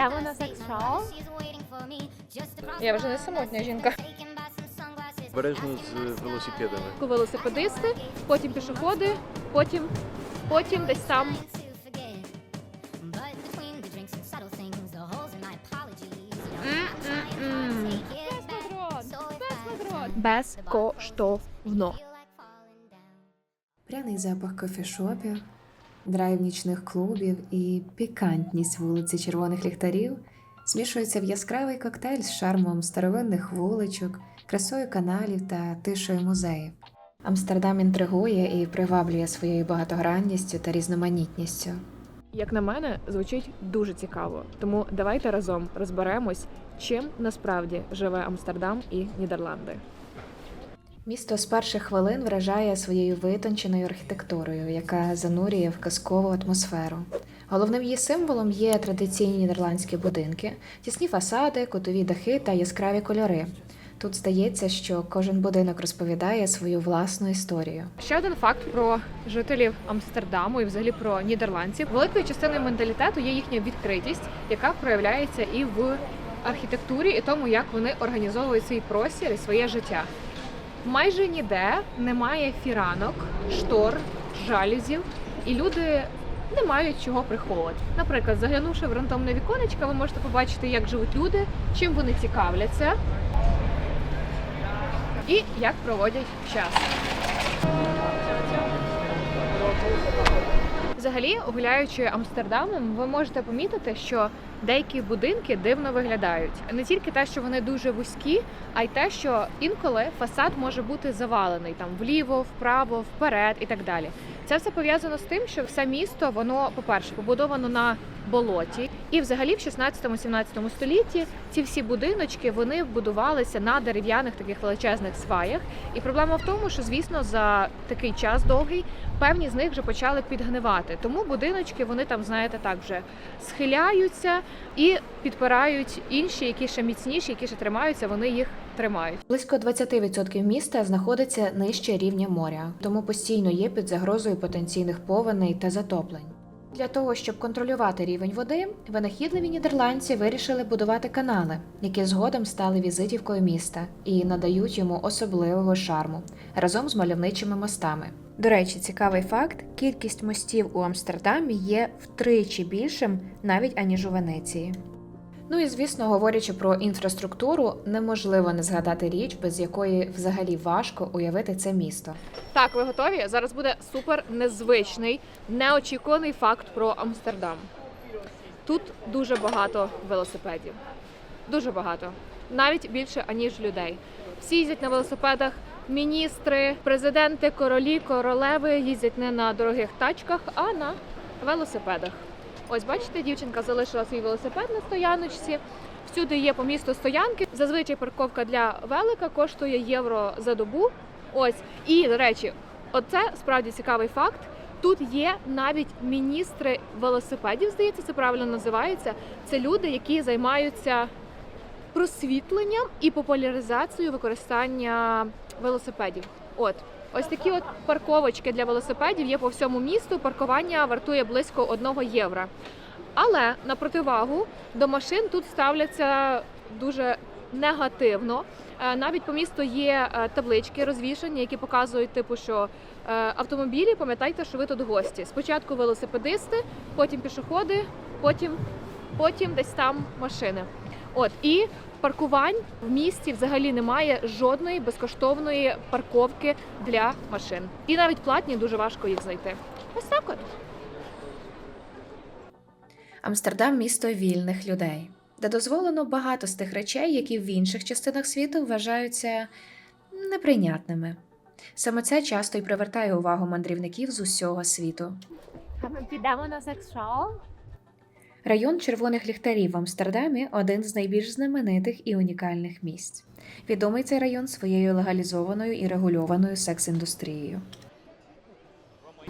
Empire на across Я вже не самотня жінка. Asking з велосипедами. Велосипедисти, потім пішоходи, потім, потім десь там. Безкоштовно. Пряний запах кофешопів, драйв нічних клубів і пікантність вулиці червоних ліхтарів змішуються в яскравий коктейль з шармом старовинних вуличок, красою каналів та тишою музеїв. Амстердам інтригує і приваблює своєю багатогранністю та різноманітністю. Як на мене, звучить дуже цікаво. Тому давайте разом розберемось, чим насправді живе Амстердам і Нідерланди. Місто з перших хвилин вражає своєю витонченою архітектурою, яка занурює в казкову атмосферу. Головним її символом є традиційні нідерландські будинки, тісні фасади, кутові дахи та яскраві кольори. Тут здається, що кожен будинок розповідає свою власну історію. Ще один факт про жителів Амстердаму і взагалі про нідерландців. Великою частиною менталітету є їхня відкритість, яка проявляється і в архітектурі, і тому, як вони організовують свій простір і своє життя. Майже ніде немає фіранок, штор, жалюзів, і люди не мають чого приховувати. Наприклад, заглянувши в рандомне віконечко, ви можете побачити, як живуть люди, чим вони цікавляться і як проводять час. Взагалі, гуляючи Амстердамом, ви можете помітити, що деякі будинки дивно виглядають. Не тільки те, що вони дуже вузькі, а й те, що інколи фасад може бути завалений там вліво, вправо, вперед і так далі. Це все пов'язано з тим, що все місто, воно, по-перше, побудовано на болоті, і взагалі в 16-17 столітті ці всі будиночки вони будувалися на дерев'яних таких величезних сваях. І проблема в тому, що звісно за такий час довгий певні з них вже почали підгнивати. Тому будиночки вони там, знаєте, так вже схиляються і підпирають інші, які ще міцніші, які ще тримаються, вони їх тримають. Близько 20% міста знаходиться нижче рівня моря, тому постійно є під загрозою потенційних повеней та затоплень. Для того, щоб контролювати рівень води, винахідливі нідерландці вирішили будувати канали, які згодом стали візитівкою міста і надають йому особливого шарму разом з мальовничими мостами. До речі, цікавий факт: кількість мостів у Амстердамі є втричі більшим навіть аніж у Венеції. Ну і звісно, говорячи про інфраструктуру, неможливо не згадати річ, без якої взагалі важко уявити це місто. Так, ви готові? Зараз буде супер незвичний, неочікуваний факт про Амстердам. Тут дуже багато велосипедів. Дуже багато. Навіть більше, аніж людей. Всі їздять на велосипедах. Міністри, президенти, королі, королеви їздять не на дорогих тачках, а на велосипедах. Ось бачите, дівчинка залишила свій велосипед на стояночці. Всюди є по місту стоянки. Зазвичай парковка для велика коштує євро за добу. Ось і до речі, оце справді цікавий факт. Тут є навіть міністри велосипедів, здається, це правильно називається. Це люди, які займаються просвітленням і популяризацією використання велосипедів. От ось такі от парковочки для велосипедів є по всьому місту. Паркування вартує близько 1 євро. Але на противагу до машин тут ставляться дуже негативно. Е, Навіть по місту є е, таблички розвішані, які показують, типу, що е, автомобілі, пам'ятайте, що ви тут гості. Спочатку велосипедисти, потім пішоходи, потім, потім десь там машини. От і паркувань в місті взагалі немає жодної безкоштовної парковки для машин. І навіть платні дуже важко їх знайти. Ось так от. Амстердам місто вільних людей, де дозволено багато з тих речей, які в інших частинах світу вважаються неприйнятними. Саме це часто й привертає увагу мандрівників з усього світу. А ми підемо на секс-шоу? Район червоних ліхтарів в Амстердамі один з найбільш знаменитих і унікальних місць. Відомий цей район своєю легалізованою і регульованою секс-індустрією.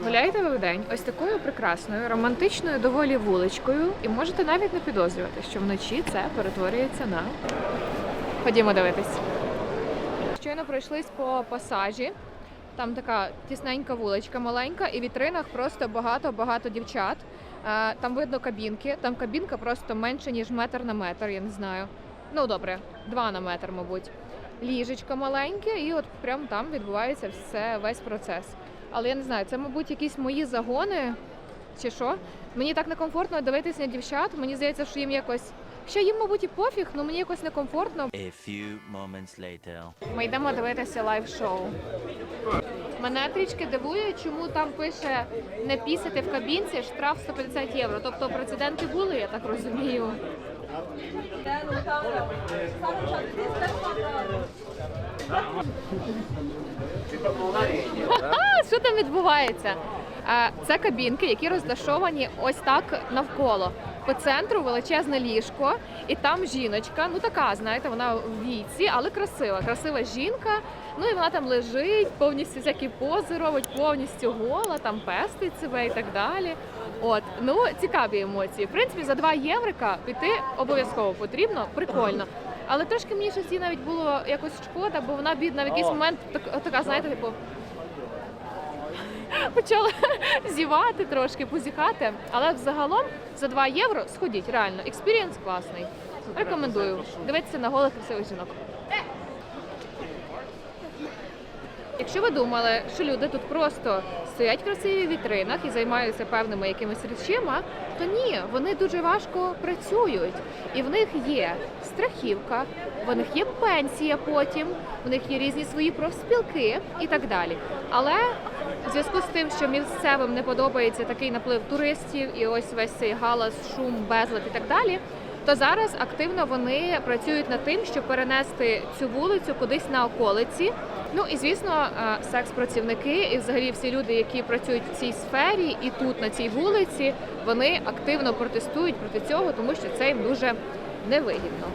Гуляєте ви вдень ось такою прекрасною, романтичною доволі вуличкою, і можете навіть не підозрювати, що вночі це перетворюється на. Ходімо дивитись. Щойно пройшлись по пасажі. Там така тісненька вуличка маленька, і в вітринах просто багато-багато дівчат. Там видно кабінки. Там кабінка просто менше, ніж метр на метр, я не знаю. Ну добре, два на метр, мабуть. Ліжечко маленьке, і от прямо там відбувається все, весь процес. Але я не знаю, це, мабуть, якісь мої загони чи що. Мені так некомфортно дивитися на дівчат. Мені здається, що їм якось. Що їм, мабуть, і пофіг, але мені якось некомфортно. A few moments later. Ми йдемо дивитися лайв-шоу. Мене трішки дивує, чому там пише не пісити в кабінці штраф 150 євро. Тобто прецеденти були, я так розумію. Що там відбувається? Це кабінки, які розташовані ось так навколо. По центру величезне ліжко, і там жіночка, ну така, знаєте, вона в віці, але красива. Красива жінка. Ну і вона там лежить, повністю всякі пози робить, повністю гола, там пестить себе і так далі. От, ну цікаві емоції. В принципі, за 2 єврика піти обов'язково потрібно, прикольно. Але трошки мені щось їй навіть було якось шкода, бо вона бідна в якийсь момент так, така, знаєте, типу. Почала зівати трошки, позіхати. Але взагалом за 2 євро сходіть, реально. Експірієнс класний. Рекомендую. Дивитися на голих красивих жінок. Якщо ви думали, що люди тут просто стоять в красивих вітринах і займаються певними якимись речима, то ні, вони дуже важко працюють. І в них є страхівка, в них є пенсія потім, в них є різні свої профспілки і так далі. Але в зв'язку з тим, що місцевим не подобається такий наплив туристів і ось весь цей галас, шум, безлад і так далі. То зараз активно вони працюють над тим, щоб перенести цю вулицю кудись на околиці. Ну і звісно, е, секс-працівники і взагалі всі люди, які працюють в цій сфері і тут на цій вулиці, вони активно протестують проти цього, тому що це їм дуже невигідно.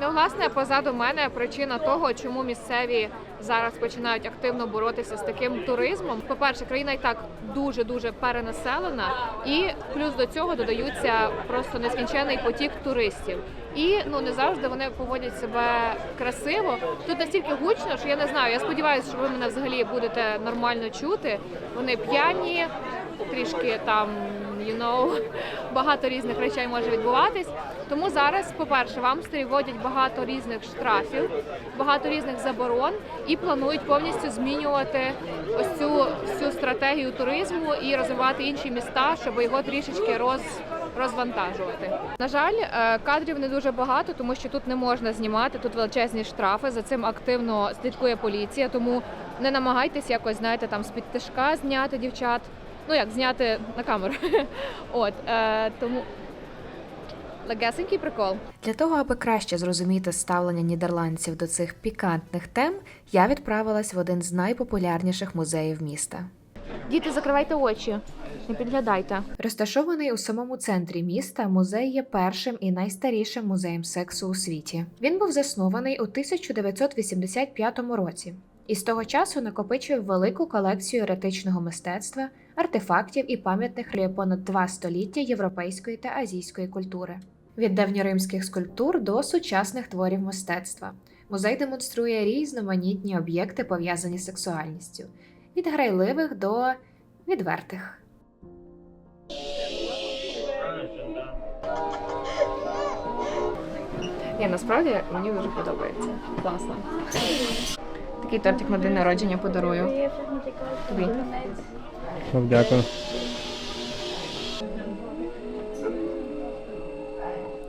Ну, власне, позаду мене причина того, чому місцеві зараз починають активно боротися з таким туризмом. По-перше, країна і так дуже дуже перенаселена, і плюс до цього додаються просто нескінчений потік туристів. І ну не завжди вони поводять себе красиво. Тут настільки гучно, що я не знаю. Я сподіваюся, що ви мене взагалі будете нормально чути. Вони п'яні, трішки там you know, багато різних речей може відбуватись. Тому зараз, по-перше, в Амстері вводять багато різних штрафів, багато різних заборон і планують повністю змінювати ось цю всю стратегію туризму і розвивати інші міста, щоб його трішечки роз. Розвантажувати на жаль, е, кадрів не дуже багато, тому що тут не можна знімати. Тут величезні штрафи. За цим активно слідкує поліція. Тому не намагайтесь якось знаєте там з під тишка зняти дівчат. Ну як зняти на камеру. От е, тому легесенький прикол. Для того, аби краще зрозуміти ставлення нідерландців до цих пікантних тем, я відправилась в один з найпопулярніших музеїв міста. Діти, закривайте очі, не підглядайте. Розташований у самому центрі міста, музей є першим і найстарішим музеєм сексу у світі. Він був заснований у 1985 році і з того часу накопичує велику колекцію еретичного мистецтва, артефактів і пам'ятних понад два століття європейської та азійської культури. Від давньоримських скульптур до сучасних творів мистецтва. Музей демонструє різноманітні об'єкти, пов'язані з сексуальністю, від грайливих до відвертих. Ні, насправді мені дуже подобається. Класно. Такий тортик на день народження подарую. Тобі. Дякую.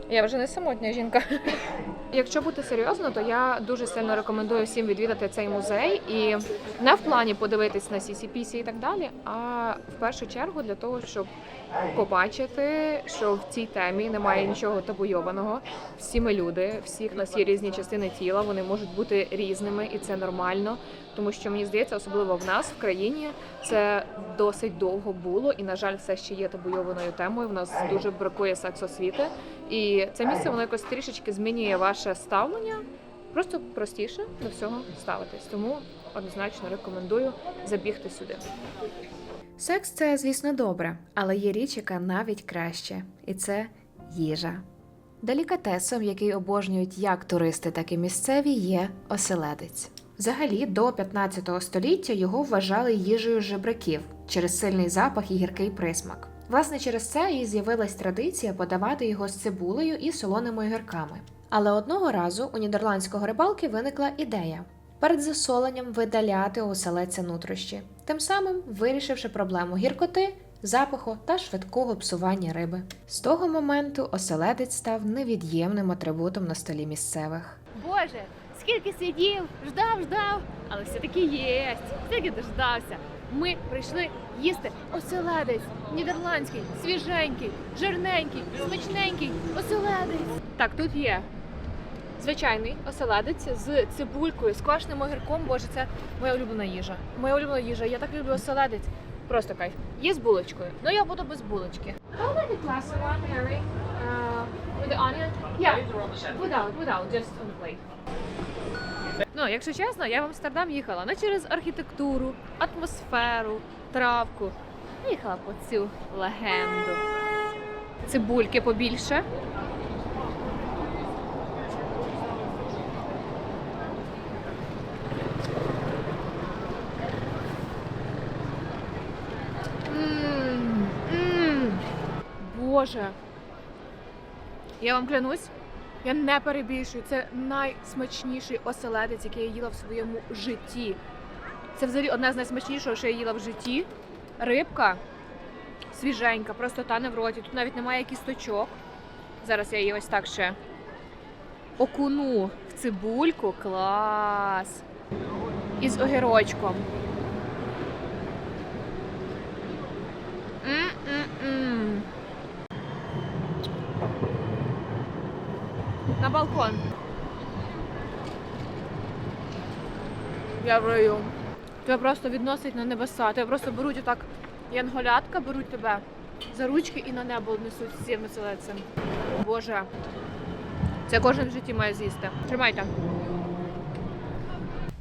Я вже не самотня жінка. Якщо бути серйозно, то я дуже сильно рекомендую всім відвідати цей музей і не в плані подивитись на CCPC і так далі, а в першу чергу для того, щоб побачити, що в цій темі немає нічого табуйованого. Всі ми люди, всіх нас є різні частини тіла, вони можуть бути різними, і це нормально. Тому що мені здається, особливо в нас в країні це досить довго було, і на жаль, все ще є табуйованою темою. В нас дуже бракує сексосвіти. І це місце воно якось трішечки змінює ваше ставлення, просто простіше до всього ставитись. Тому однозначно рекомендую забігти сюди. Секс це, звісно, добре, але є річ, яка навіть краще, і це їжа. Делікатесом, який обожнюють як туристи, так і місцеві, є оселедець. Взагалі, до 15 століття його вважали їжею жебраків через сильний запах і гіркий присмак. Власне, через це і з'явилась традиція подавати його з цибулею і солоними огірками. Але одного разу у нідерландського рибалки виникла ідея перед засоленням видаляти у оселедця нутрощі, тим самим вирішивши проблему гіркоти, запаху та швидкого псування риби. З того моменту оселедець став невід'ємним атрибутом на столі місцевих. Боже, скільки сидів, ждав, ждав, але все-таки єсть. Скільки дождався. Ми прийшли їсти оселедець, нідерландський, свіженький, жирненький, смачненький оселедець. Так, тут є звичайний оселедець з цибулькою, з квашеним огірком. Боже, це моя улюблена їжа. Моя улюблена їжа. Я так люблю оселедець. Просто кайф. Є з булочкою. Ну я буду без булочки. Uh, with the onion? Yeah. Without, without, just on plate. Ну, якщо чесно, я в Амстердам їхала не через архітектуру, атмосферу, травку. Їхала по цю легенду. Цибульки побільше. М. Боже. Я вам клянусь, я не перебільшую. Це найсмачніший оселедець, який я їла в своєму житті. Це взагалі одне з найсмачнішого, що я їла в житті. Рибка свіженька, просто тане в роті. Тут навіть немає кісточок. Зараз я її ось так ще окуну в цибульку. Клас! Із огірочком. М-м-м. На балкон. Я в раю. Тебе просто відносить на небеса. Тебе просто беруть отак янголятка, беруть тебе за ручки і на небо несуть з цим. Боже. Це кожен в житті має з'їсти. Тримайте.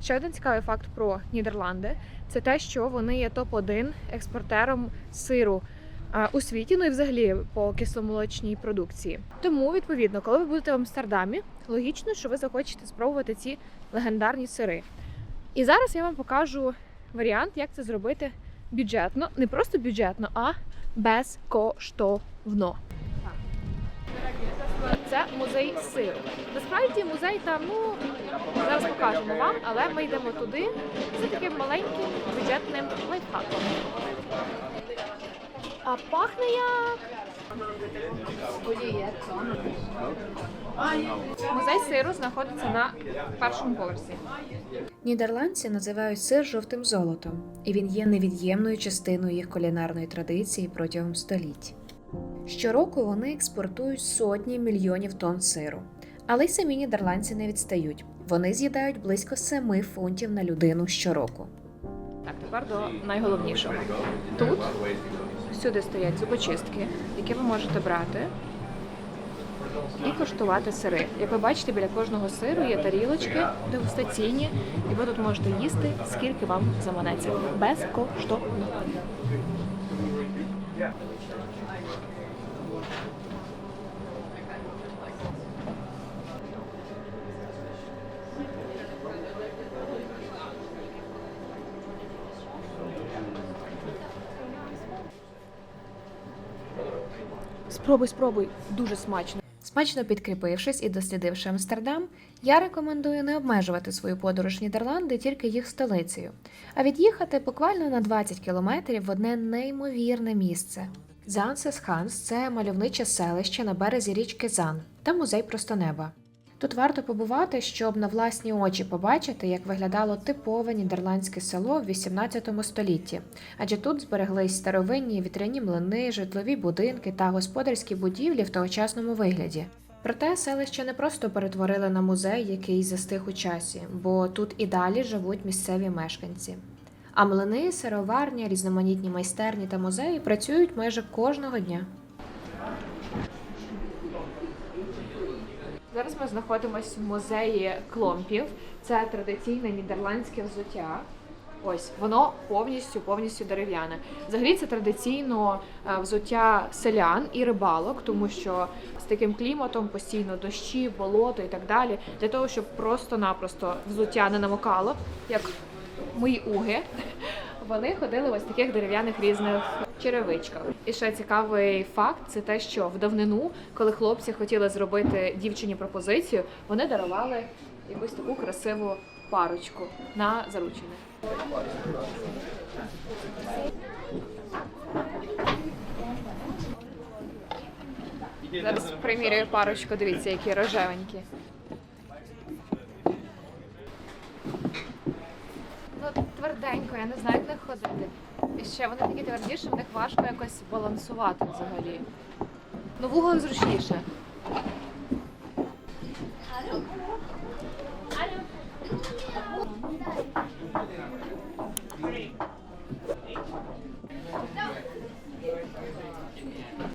Ще один цікавий факт про Нідерланди це те, що вони є топ-1 експортером сиру у світі, ну і взагалі по кисломолочній продукції. Тому, відповідно, коли ви будете в Амстердамі, логічно, що ви захочете спробувати ці легендарні сири. І зараз я вам покажу варіант, як це зробити бюджетно, не просто бюджетно, а безкоштовно. Це музей сиру. Насправді музей там, ну зараз покажемо вам, але ми йдемо туди за таким маленьким бюджетним лайфхаком. А пахне як. Музей сиру знаходиться на першому поверсі. Нідерландці називають сир жовтим золотом, і він є невід'ємною частиною їх кулінарної традиції протягом століть. Щороку вони експортують сотні мільйонів тонн сиру, але й самі нідерландці не відстають. Вони з'їдають близько 7 фунтів на людину щороку. Так, тепер до найголовнішого. Тут всюди стоять зубочистки, які ви можете брати і коштувати сири. Як ви бачите, біля кожного сиру є тарілочки дегустаційні, і ви тут можете їсти, скільки вам заманеться. Безкоштовно. Спробуй, спробуй, дуже смачно. Смачно підкріпившись і дослідивши Амстердам, я рекомендую не обмежувати свою подорож Нідерланди тільки їх столицею, а від'їхати буквально на 20 кілометрів в одне неймовірне місце. Зансес Ханс це мальовниче селище на березі річки Зан та музей просто неба. Тут варто побувати, щоб на власні очі побачити, як виглядало типове нідерландське село в 18 столітті, адже тут збереглись старовинні вітряні млини, житлові будинки та господарські будівлі в тогочасному вигляді. Проте селище не просто перетворили на музей, який застиг у часі, бо тут і далі живуть місцеві мешканці. А млини, сироварня, різноманітні майстерні та музеї працюють майже кожного дня. Зараз ми знаходимося в музеї кломпів. Це традиційне нідерландське взуття. Ось воно повністю повністю дерев'яне. Взагалі це традиційно е, взуття селян і рибалок, тому що з таким кліматом постійно дощі, болото і так далі, для того, щоб просто-напросто взуття не намокало, як мої уги. Вони ходили в ось таких дерев'яних різних черевичках. І ще цікавий факт це те, що в давнину, коли хлопці хотіли зробити дівчині пропозицію, вони дарували якусь таку красиву парочку на заручини. Зараз примірюю парочку, дивіться, які рожевенькі. Ну, тверденько, я не знаю, як в них ходити. І ще вони такі твердіші, в них важко якось балансувати взагалі. Ну, вугол зручніше.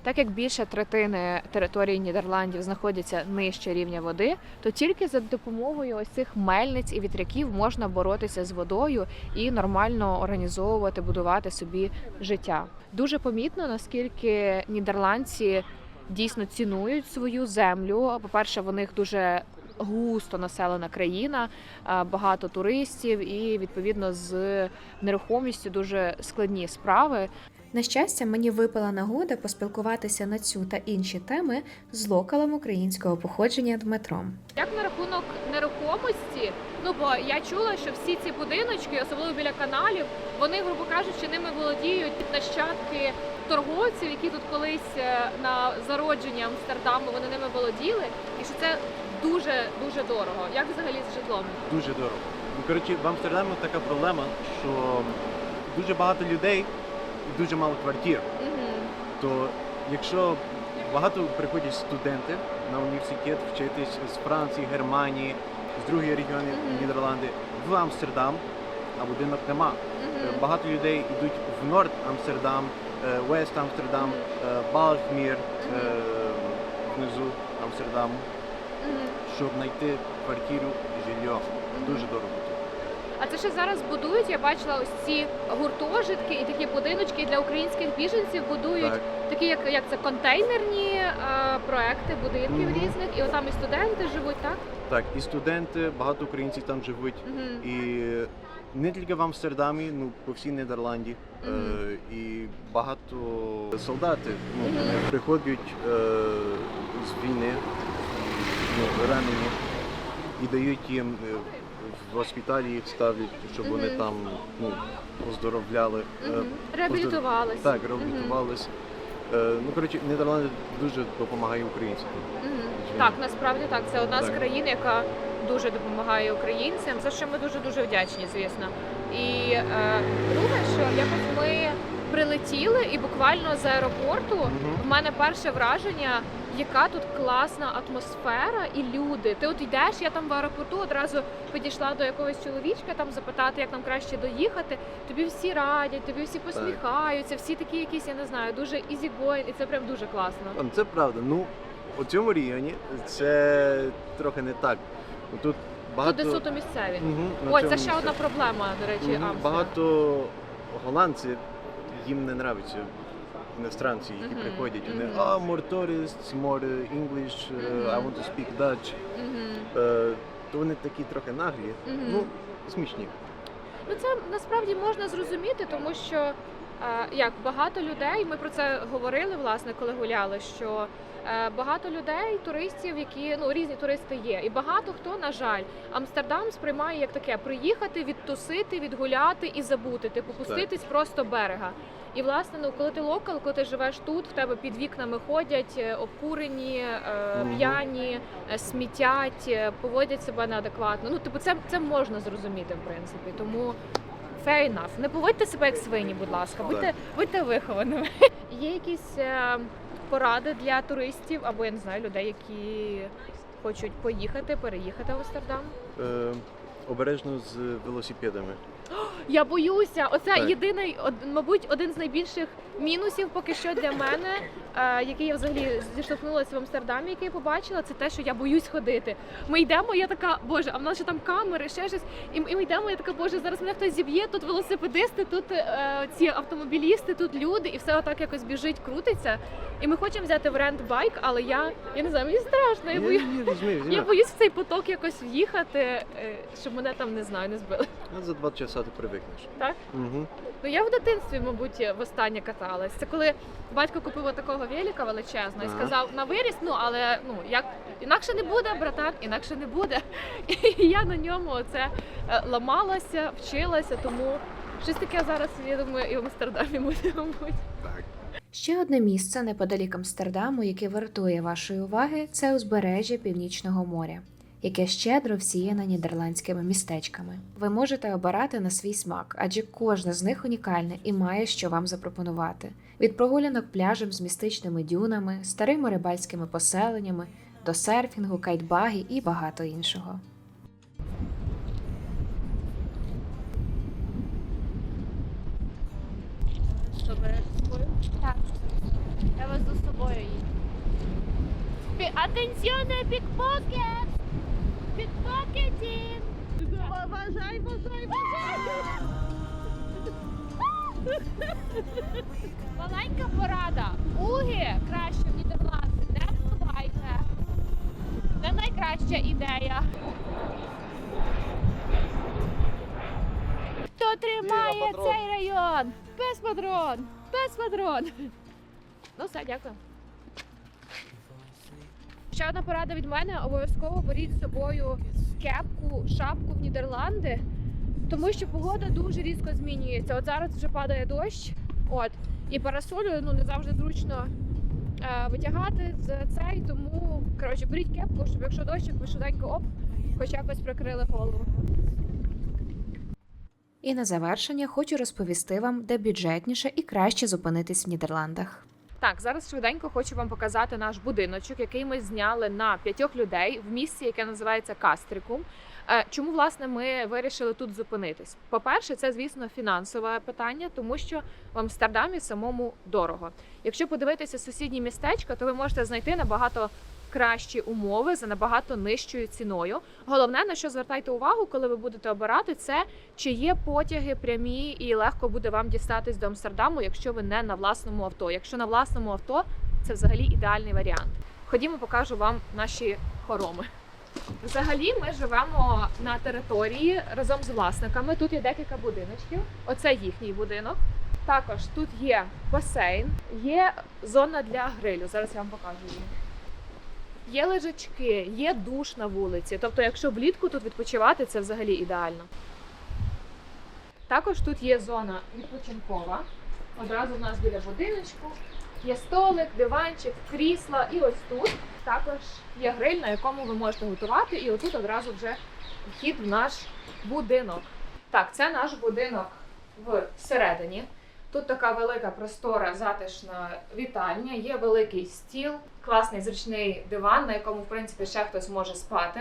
Так як більше третини території Нідерландів знаходяться нижче рівня води, то тільки за допомогою ось цих мельниць і вітряків можна боротися з водою і нормально організовувати, будувати собі життя. Дуже помітно, наскільки нідерландці дійсно цінують свою землю. По-перше, в них дуже густо населена країна, багато туристів, і відповідно з нерухомістю дуже складні справи. На щастя, мені випала нагода поспілкуватися на цю та інші теми з локалом українського походження Дмитром. Як на рахунок нерухомості, ну бо я чула, що всі ці будиночки, особливо біля каналів, вони, грубо кажучи, ними володіють нащадки торговців, які тут колись е, на зародженні Амстердаму вони ними володіли, і що це дуже дуже дорого. Як взагалі з житлом? Дуже дорого. Ну, коротше, в Амстердамі така проблема, що дуже багато людей дуже мало квартир. То якщо багато приходять студенти на університет вчитись з Франції, Германії, з других регіонів. Нідерланди в Амстердам, а будинок нема. Е, Багато людей йдуть в Норд Амстердам, е, Вест Амстердам, е, Балхмір е, внизу Амстердаму, щоб знайти квартиру і жилье. Дуже дорого. А це ще зараз будують. Я бачила ось ці гуртожитки і такі будиночки для українських біженців будують Так. такі, як, як це контейнерні е, проекти будинків Мгм. різних, і отам і студенти живуть, так? Так, і студенти, багато українців там живуть. Угу. І не тільки в Амстердамі, ну по всій Нідерланді. Е, і багато солдати ну, Мгм. вони приходять е, з війни, ну, ранені, і дають їм е, в госпіталі їх ставлять, щоб вони там ну, оздоровляли. е, Угу. Реабілітувалися. Так, реабілітувались. Е, ну, коротше, Нідерланди дуже допомагає українцям. Мгм. Так, насправді так. Це одна з Так. країн, яка дуже допомагає українцям, за що ми дуже дуже вдячні, звісно. І е, друге, що якось ми прилетіли, і буквально з аеропорту Мгм. в мене перше враження, яка тут класна атмосфера і люди. Ти от йдеш, я там в аеропорту одразу підійшла до якогось чоловічка там запитати, як нам краще доїхати. Тобі всі радять, тобі всі посміхаються, всі такі якісь, я не знаю, дуже easy going, і це прям дуже класно. Це правда. Ну, у цьому регіоні це трохи не так. Тут багато... Тут суто місцеві. На Ой, це ще місці. одна проблема, до речі, Амстердам. Багато голландців їм не нравиться іностранці, які приходять. Вони а more tourists, more English, Мгм. I want to speak Dutch. Е, То вони такі трохи наглі. Ну, смішні. Ну це насправді можна зрозуміти, тому що як багато людей, ми про це говорили, власне, коли гуляли. Що е, багато людей, туристів, які ну різні туристи є, і багато хто, на жаль, Амстердам сприймає як таке приїхати, відтусити, відгуляти і забути, типу пуститись просто берега. І власне, ну коли ти локал, коли ти живеш тут, в тебе під вікнами ходять е, обкурені, е, п'яні, е, смітять, е, поводять себе неадекватно. Ну, типу, це, це можна зрозуміти, в принципі. Тому fair enough. Не поводьте себе як свині, будь ласка, будьте, будьте вихованими. Є якісь е, поради для туристів або я не знаю, людей, які хочуть поїхати, переїхати в Амстердам. Е, Обережно з велосипедами. Я боюся, оце Так. єдиний, од- мабуть, один з найбільших мінусів поки що для мене. Е, яке я взагалі зіштовхнулася в Амстердамі, яке я побачила, це те, що я боюсь ходити. Ми йдемо, я така, боже, а в нас ще там камери, ще щось. І, ми йдемо, я така, боже, зараз мене хтось зіб'є, тут велосипедисти, тут е, ці автомобілісти, тут люди, і все отак якось біжить, крутиться. І ми хочемо взяти в рент байк, але я, я не знаю, мені страшно. Я Ні, боюсь. ні, візьми. Я боюсь в цей поток якось в'їхати, е, щоб мене там не знаю, не збили. Ну, За два часа ти привикнеш. Так? Угу. Ну я в дитинстві, мабуть, востаннє каталась. Це коли батько купив такого велика величезного і сказав на виріс, ну але ну як інакше не буде, братан, інакше не буде. І я на ньому оце е, ламалася, вчилася, тому щось таке зараз, я думаю, і в Амстердамі буде, мабуть. Так. Ще одне місце неподалік Амстердаму, яке вартує вашої уваги, це узбережжя Північного моря, яке щедро всіяне нідерландськими містечками. Ви можете обирати на свій смак, адже кожне з них унікальне і має що вам запропонувати: від прогулянок пляжем з містичними дюнами, старими рибальськими поселеннями до серфінгу, кайтбагі і багато іншого. Так. Я везу з собою її. Пі... Атенціоне, пікпокет! Пікпокетінг! Бажай, бажай, бажай! Маленька порада. Уги краще в Нідерланди не впливайте. Не найкраща ідея. Хто тримає патрон. цей район? Без патрон! Без патрон! Ну все, дякую. Ще одна порада від мене: обов'язково беріть з собою кепку, шапку в Нідерланди, тому що погода дуже різко змінюється. От зараз вже падає дощ, от і парасолю ну не завжди зручно е, витягати з цей, тому коротше беріть кепку, щоб якщо дощик, ви швиденько оп, хоч якось прикрили голову. І на завершення хочу розповісти вам, де бюджетніше і краще зупинитись в Нідерландах. Так, зараз швиденько хочу вам показати наш будиночок, який ми зняли на п'ятьох людей в місці, яке називається Кастрикум. Е, Чому власне ми вирішили тут зупинитись? По-перше, це звісно фінансове питання, тому що в Амстердамі самому дорого. Якщо подивитися сусідні містечка, то ви можете знайти набагато кращі умови за набагато нижчою ціною. Головне на що звертайте увагу, коли ви будете обирати, це чи є потяги прямі і легко буде вам дістатись до Амстердаму, якщо ви не на власному авто. Якщо на власному авто, це взагалі ідеальний варіант. Ходімо, покажу вам наші хороми. Взагалі, ми живемо на території разом з власниками. Тут є декілька будиночків. Оце їхній будинок. Також тут є басейн, є зона для грилю. Зараз я вам покажу її. Є лежачки, є душ на вулиці. Тобто, якщо влітку тут відпочивати, це взагалі ідеально. Також тут є зона відпочинкова. Одразу в нас біля будиночку. Є столик, диванчик, крісла, і ось тут також є гриль, на якому ви можете готувати. І отут одразу вже вхід в наш будинок. Так, це наш будинок всередині. Тут така велика простора, затишна вітальня, є великий стіл, класний зручний диван, на якому, в принципі, ще хтось може спати.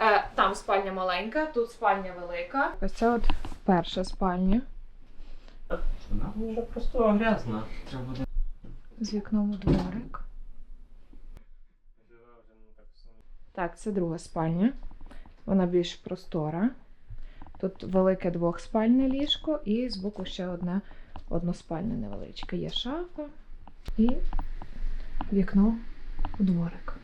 Е, Там спальня маленька, тут спальня велика. Ось це от перша спальня Вона вже просто грязна. Треба буде. З вікном у дворик. Так, це друга спальня. Вона більш простора. Тут велике двохспальне ліжко і збоку ще одне односпальне невеличке. Є шафа і вікно у дворик.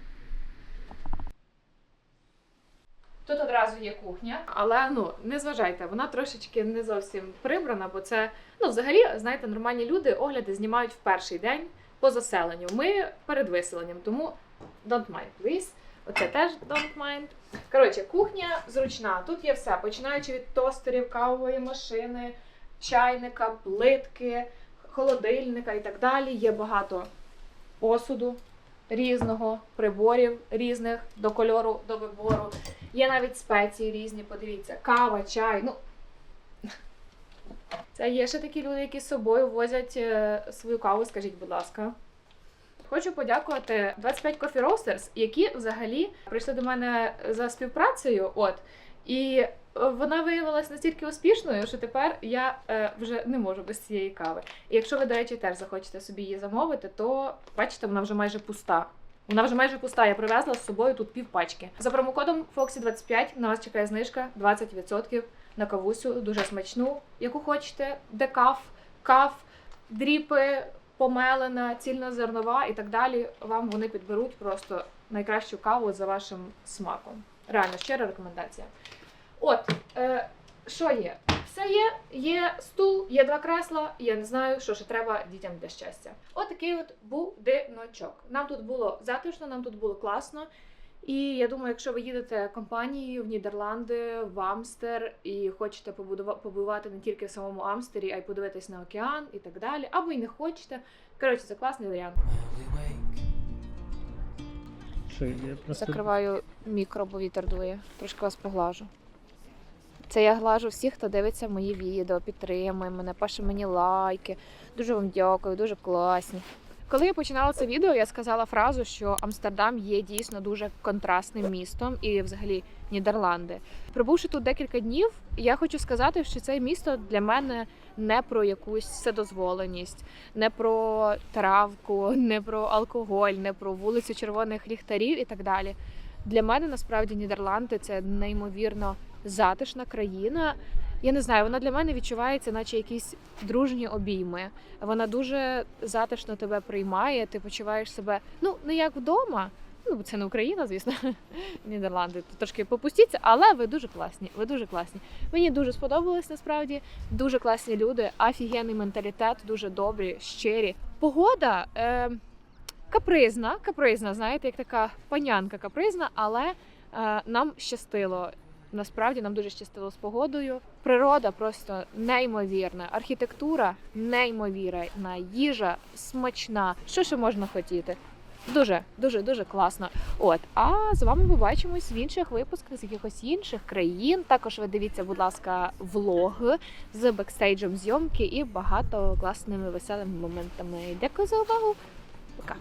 Тут одразу є кухня, але ну не зважайте, вона трошечки не зовсім прибрана, бо це ну взагалі, знаєте, нормальні люди огляди знімають в перший день по заселенню. Ми перед виселенням, тому don't mind, please. Оце теж don't mind. Коротше, кухня зручна. Тут є все, починаючи від тостерів, кавової машини, чайника, плитки, холодильника і так далі. Є багато посуду різного, приборів різних до кольору, до вибору. Є навіть спеції різні, подивіться, кава, чай. Ну, це є ще такі люди, які з собою возять е, свою каву, скажіть, будь ласка. Хочу подякувати 25 Coffee Roasters, які взагалі прийшли до мене за співпрацею. От І вона виявилася настільки успішною, що тепер я е, вже не можу без цієї кави. І якщо ви, до речі, теж захочете собі її замовити, то бачите, вона вже майже пуста. Вона вже майже пуста. Я привезла з собою тут пів пачки. За промокодом FOXY25 на вас чекає знижка 20% на кавусю, дуже смачну, яку хочете, декаф, каф, дріпи, помелена, цільнозернова і так далі. Вам вони підберуть просто найкращу каву за вашим смаком. Реально, щира рекомендація. От, е, що є? Все є, є стул, є два кресла, я не знаю, що ще треба дітям для щастя. От от будиночок. Нам тут було затишно, нам тут було класно. І я думаю, якщо ви їдете компанією в Нідерланди, в Амстер і хочете побувати не тільки в самому Амстері, а й подивитись на океан і так далі, або й не хочете. Коротше, це класний варіант. Що, я просто... Закриваю мікро, бо вітер дує. Трошки вас поглажу. Це я глажу всіх, хто дивиться мої відео, підтримує мене, пише мені лайки. Дуже вам дякую, дуже класні. Коли я починала це відео, я сказала фразу, що Амстердам є дійсно дуже контрастним містом і взагалі Нідерланди. Пробувши тут декілька днів, я хочу сказати, що це місто для мене не про якусь вседозволеність, не про травку, не про алкоголь, не про вулицю червоних ліхтарів і так далі. Для мене насправді Нідерланди це неймовірно затишна країна. Я не знаю, вона для мене відчувається, наче якісь дружні обійми. Вона дуже затишно тебе приймає. Ти почуваєш себе ну не як вдома. Ну, це не Україна, звісно, Нідерланди. Трошки попустіться, але ви дуже класні. Ви дуже класні. Мені дуже сподобалось насправді. Дуже класні люди, офігенний менталітет, дуже добрі, щирі. Погода е, капризна, капризна, знаєте, як така панянка капризна, але е, нам щастило. Насправді нам дуже щастило з погодою. Природа просто неймовірна, архітектура неймовірна, їжа смачна. Що ще можна хотіти? Дуже, дуже, дуже класно. От, а з вами побачимось в інших випусках з якихось інших країн. Також ви дивіться, будь ласка, влог з бекстейджем зйомки і багато класними веселими моментами. Дякую за увагу. Пока.